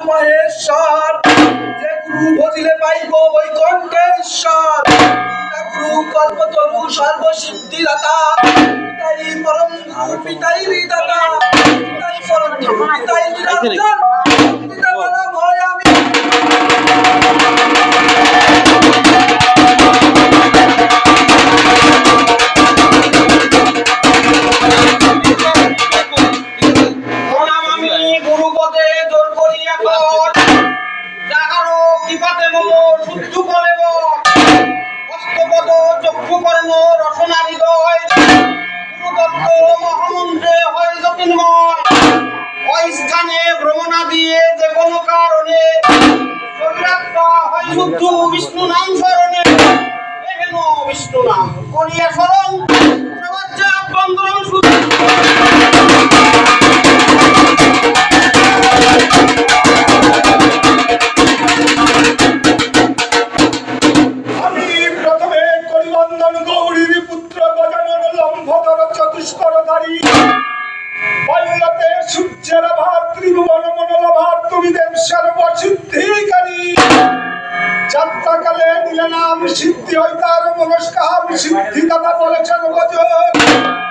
মহেশ্বর যে গুরু ভজিলে পাইব বৈকণ্ঠেশ্বর গুরু কল্পতরু সর্বসিদ্ধিদাতা পিতাই পরম পিতাই বিদাতা পিতাই পরম পিতাই নিরঞ্জন গুরুপদে জোর করি। এখন যাহারও কৃপাতে মম শুদ্ধ বলে হস্তপদ চক্ষু কর্ণ রসনা হৃদয় গুরুদত্ত মহামন্ত্রে হয় যতীন্ময় ওই স্থানে ভ্রমণা দিয়ে যে কোনো কারণে শরীরাত্মা হয় শুদ্ধ বিষ্ণু নাম স্মরণে। বিষ্ণু নাম করিয়া স্মরণ যাত্রাকালে নিলে নাম সিদ্ধি হয় তার মনস্কার সিদ্ধি দাতা বলেছেন ভজন